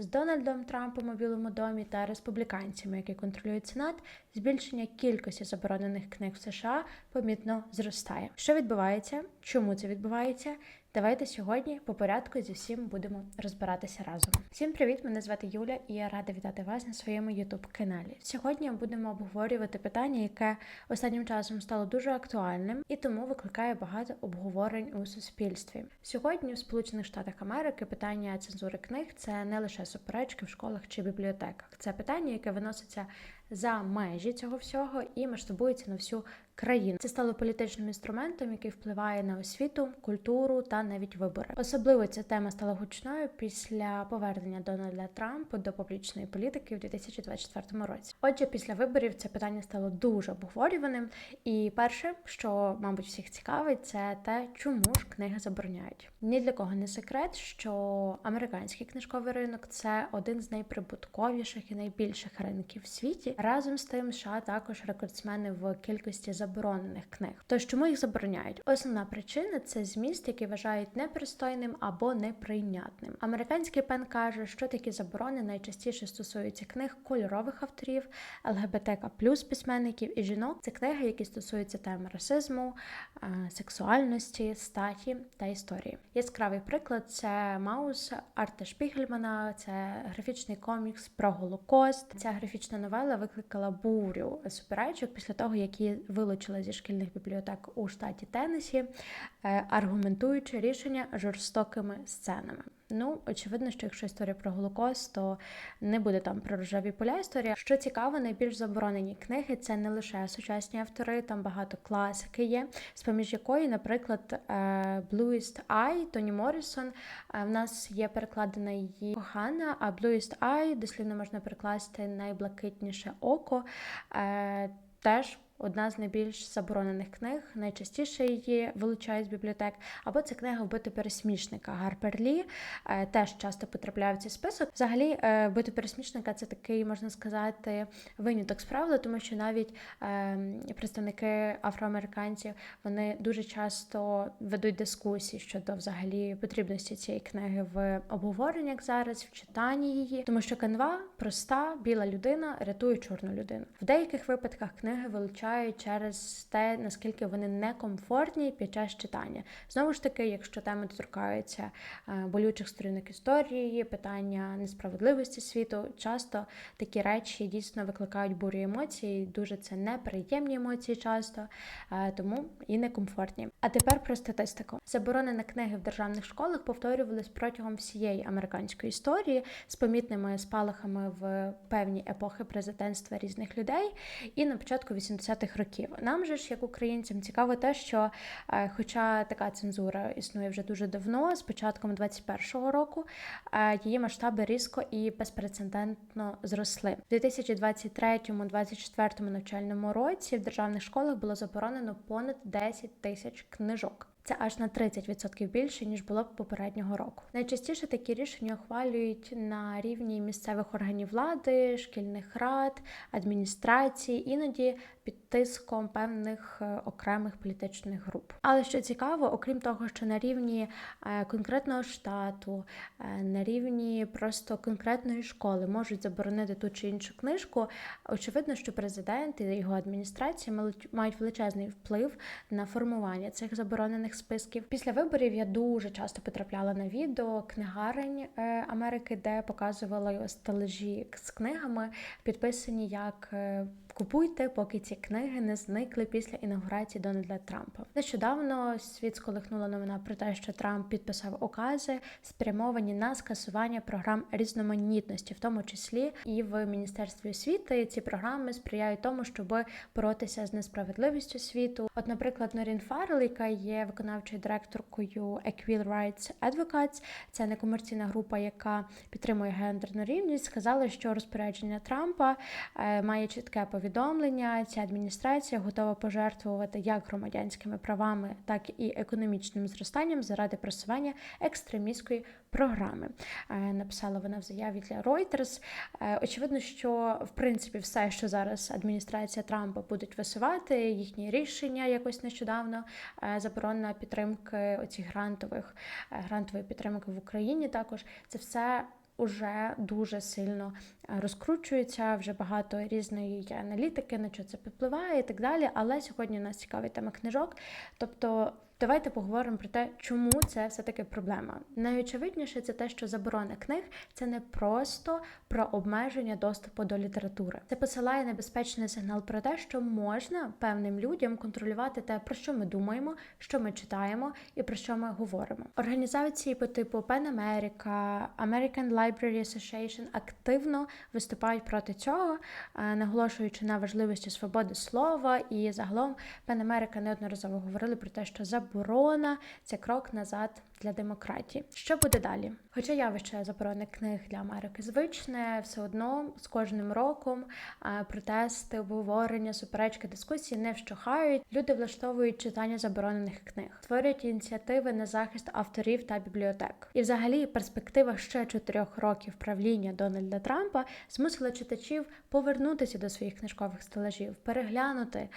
З Дональдом Трампом у Білому домі та республіканцями, які контролюють Сенат, збільшення кількості заборонених книг в США помітно зростає. Що відбувається? Чому це відбувається? Давайте сьогодні по порядку зі всім будемо розбиратися разом. Всім привіт! Мене звати Юля, і я рада вітати вас на своєму youtube каналі. Сьогодні будемо обговорювати питання, яке останнім часом стало дуже актуальним і тому викликає багато обговорень у суспільстві. Сьогодні в Сполучених Штатах Америки питання цензури книг це не лише суперечки в школах чи бібліотеках. Це питання, яке виноситься за межі цього всього і масштабується на всю країну. Це стало політичним інструментом, який впливає на освіту, культуру та навіть вибори. Особливо ця тема стала гучною після повернення Дональда Трампа до публічної політики в 2024 році. Отже, після виборів це питання стало дуже обговорюваним. І перше, що мабуть всіх цікавить, це те, чому ж книги забороняють. Ні для кого не секрет, що американський книжковий ринок це один з найприбутковіших і найбільших ринків в світі. Разом з тим, США також рекордсмени в кількості заборонених книг. Тож чому їх забороняють? Основна причина це зміст, який вважають непристойним або неприйнятним. Американський пен каже, що такі заборони найчастіше стосуються книг кольорових авторів, ЛГБТК плюс письменників і жінок. Це книги, які стосуються тем расизму, е, сексуальності, статі та історії. Яскравий приклад це Маус Арта Шпігельмана, це графічний комікс про Голокост. Ця графічна новела викликала бурю суперечок після того, як її вилучили зі шкільних бібліотек у штаті Теннесі, аргументуючи рішення жорстокими сценами. Ну, очевидно, що якщо історія про Голокост, то не буде там про рожеві поля історія. Що цікаво, найбільш заборонені книги це не лише сучасні автори, там багато класики є, з поміж якої, наприклад, е, Bluest Eye Тоні Моррісон. е, В нас є перекладена її кохана, а Bluest Eye дослівно можна перекласти найблакитніше око. Е, Теж одна з найбільш заборонених книг. Найчастіше її вилучають з бібліотек. Або це книга вбити пересмішника Гарпер Лі. е, Теж часто потрапляє в цей список. Взагалі, е, вбити пересмішника це такий, можна сказати, виняток з правил, тому що навіть е, представники афроамериканців вони дуже часто ведуть дискусії щодо взагалі потрібності цієї книги в обговореннях зараз, в читанні її, тому що канва проста, біла людина рятує чорну людину. В деяких випадках книги вилучають через те, наскільки вони некомфортні під час читання. Знову ж таки, якщо теми доторкаються е, болючих сторінок історії, питання несправедливості світу, часто такі речі дійсно викликають бурю емоцій. Дуже це неприємні емоції, часто е, тому і некомфортні. А тепер про статистику. Заборони на книги в державних школах повторювались протягом всієї американської історії з помітними спалахами в певні епохи президентства різних людей і на початку 80-х років. Нам же ж, як українцям, цікаво те, що, е, хоча така цензура існує вже дуже давно, з початком 21-го року, е, її масштаби різко і безпрецедентно зросли. В 2023-2024 навчальному році в державних школах було заборонено понад 10 тисяч книжок. Це аж на 30% більше ніж було б попереднього року. Найчастіше такі рішення ухвалюють на рівні місцевих органів влади, шкільних рад, адміністрацій, іноді під тиском певних е, окремих політичних груп. Але що цікаво, окрім того, що на рівні е, конкретного штату, е, на рівні просто конкретної школи можуть заборонити ту чи іншу книжку, очевидно, що президент і його адміністрація мають величезний вплив на формування цих заборонених списків. Після виборів я дуже часто потрапляла на відео книгарень е, Америки, де показували стележі з книгами, підписані як. е, Купуйте, поки ці книги не зникли після інаугурації Дональда Трампа. Нещодавно світ сколихнула новина про те, що Трамп підписав укази, спрямовані на скасування програм різноманітності, в тому числі і в міністерстві освіти. Ці програми сприяють тому, щоб боротися з несправедливістю світу. От, наприклад, Норін Фаррелл, яка є виконавчою директоркою Equal Rights Advocates, це некомерційна група, яка підтримує гендерну рівність, сказала, що розпорядження Трампа е, має чітке повідомлення. Ця адміністрація готова пожертвувати як громадянськими правами, так і економічним зростанням заради просування екстремістської програми. Е, Написала вона в заяві для Reuters. Е, Очевидно, що в принципі все, що зараз адміністрація Трампа будуть висувати, їхні рішення якось нещодавно е, підтримки оцих грантових е, грантової підтримки в Україні. Також це все уже дуже сильно е, розкручується, вже багато різної є аналітики, на що це впливає і так далі. Але сьогодні у нас цікавий тема книжок. Тобто, давайте поговоримо про те, чому це все-таки проблема. Найочевидніше це те, що заборона книг це не просто про обмеження доступу до літератури. Це посилає небезпечний сигнал про те, що можна певним людям контролювати те, про що ми думаємо, що ми читаємо і про що ми говоримо. Організації по типу Pen America, American Library Association активно виступають проти цього, е, наголошуючи на важливості свободи слова. І загалом Pen America неодноразово говорили про те, що заборона це крок назад для демократії. Що буде далі? Хоча явище заборони книг для Америки звичне, все одно з кожним роком протести, обговорення, суперечки, дискусії не вщухають. Люди влаштовують читання заборонених книг, створюють ініціативи на захист авторів та бібліотек. І, взагалі, перспектива ще чотирьох років правління Дональда Трампа змусила читачів повернутися до своїх книжкових стелажів, переглянути,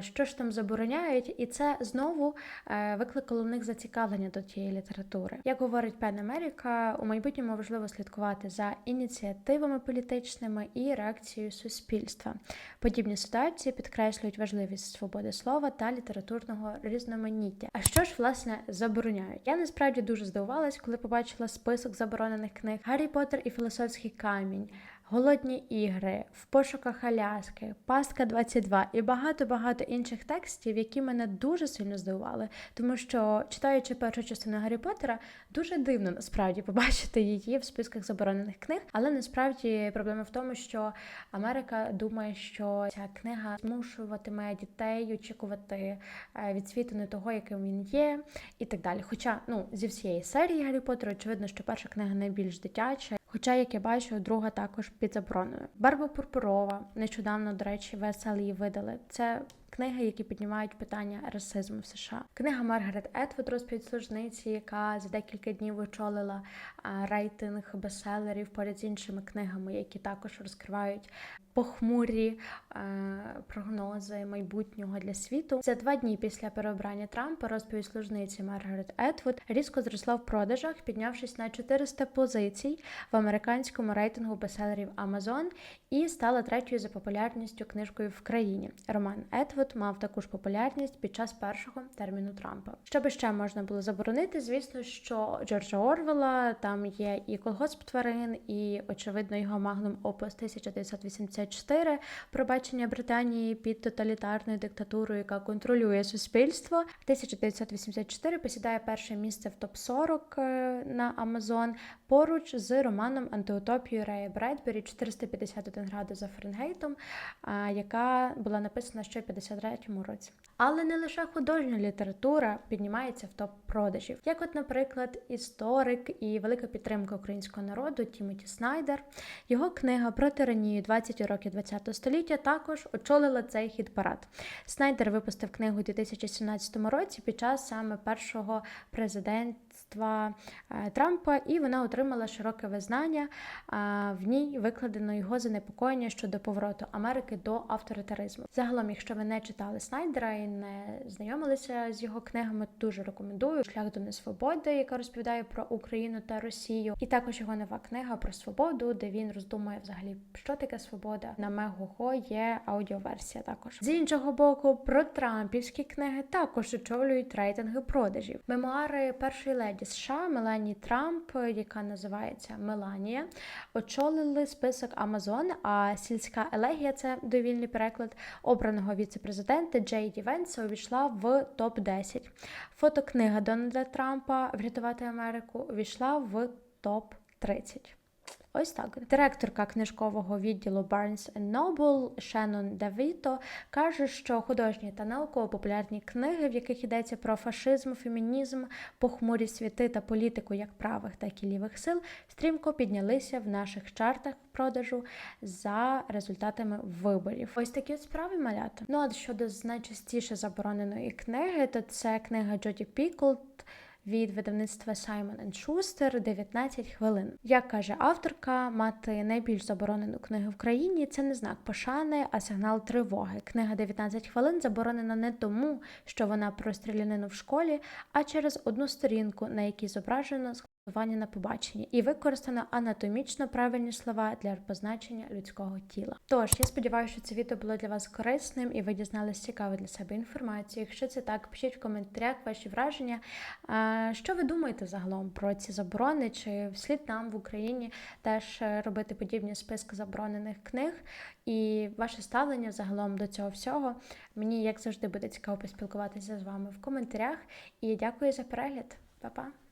що ж там забороняють, і це знову е, викликало в них зацікавлення до тієї літератури. Як говорить Пен Америка, у майбутньому важливо слідкувати за ініціативами політичними і реакцією суспільства. Подібні ситуації підкреслюють важливість свободи слова та літературного різноманіття. А що ж власне забороняють? Я насправді дуже здивувалась, коли побачила список заборонених книг Гаррі Поттер і філософський камінь. Голодні ігри, в пошуках Аляски, Пастка 22 і багато-багато інших текстів, які мене дуже сильно здивували, тому що читаючи першу частину Гаррі Поттера, дуже дивно насправді побачити її в списках заборонених книг. Але насправді проблема в тому, що Америка думає, що ця книга змушуватиме дітей очікувати е, від світу не того, яким він є, і так далі. Хоча ну зі всієї серії Гаррі Поттера, очевидно, що перша книга найбільш дитяча. Хоча, як я бачу, друга також під забороною. Барба Пурпурова нещодавно, до речі, веселі видали. Це книги, які піднімають питання расизму в США. Книга Маргарет Етвуд розповідь служниці, яка за декілька днів очолила рейтинг бестселерів поряд з іншими книгами, які також розкривають похмурі е, прогнози майбутнього для світу. За два дні після переобрання Трампа розповідь служниці Маргарет Етвуд різко зросла в продажах, піднявшись на 400 позицій в американському рейтингу бестселерів Amazon і стала третьою за популярністю книжкою в країні. Роман Етвуд мав таку ж популярність під час першого терміну Трампа. Що би ще можна було заборонити? Звісно, що Джорджа Орвела там є і колгосп тварин, і очевидно його магнум опус 1984 про бачення Британії під тоталітарною диктатурою, яка контролює суспільство. 1984 посідає перше місце в топ 40 на Амазон поруч з романом Антиутопією Рея Бредбері 451 градус за Фаренгейтом, яка була написана ще в 53-му році. Але не лише художня література піднімається в топ продажів, як, от, наприклад, історик і велика підтримка українського народу Тімоті Снайдер. Його книга про тиранію 20 років ХХ століття також очолила цей хід парад. Снайдер випустив книгу у 2017 році під час саме першого президентства е, Трампа, і вона отримала широке визнання. В ній викладено його занепокоєння щодо повороту Америки до авторитаризму. Загалом, якщо ви не читали Снайдера і не знайомилися з його книгами, дуже рекомендую шлях до несвободи, яка розповідає про Україну та Росію, і також його нова книга про свободу, де він роздумує взагалі, що таке свобода. На Мегого є аудіоверсія. Також з іншого боку, про Трампівські книги також очолюють рейтинги продажів. Мемуари першої леді США Мелані Трамп, яка називається Меланія, очолили список Амазон. А сільська елегія це довільний переклад обраного віце-президента Джей Ді Венса увійшла в топ 10 Фотокнига Дональда Трампа Врятувати Америку увійшла в топ 30 Ось так. Директорка книжкового відділу Barnes Noble Шеннон Давіто каже, що художні та науково-популярні книги, в яких йдеться про фашизм, фемінізм, похмурі світи та політику як правих, так і лівих сил, стрімко піднялися в наших чартах продажу за результатами виборів. Ось такі от справи малята. Ну а щодо найчастіше забороненої книги, то це книга Джоді Піклд від видавництва Simon Schuster 19 хвилин. Як каже авторка, мати найбільш заборонену книгу в країні це не знак пошани, а сигнал тривоги. Книга 19 хвилин заборонена не тому, що вона про стрілянину в школі, а через одну сторінку, на якій зображено Вання на побаченні і використано анатомічно правильні слова для позначення людського тіла. Тож я сподіваюся, що це відео було для вас корисним і ви дізналися цікаву для себе інформацію. Якщо це так, пишіть в коментарях ваші враження. Що ви думаєте загалом про ці заборони? Чи вслід нам в Україні теж робити подібні списки заборонених книг? І ваше ставлення загалом до цього всього? Мені як завжди буде цікаво поспілкуватися з вами в коментарях. І дякую за перегляд. Па-па!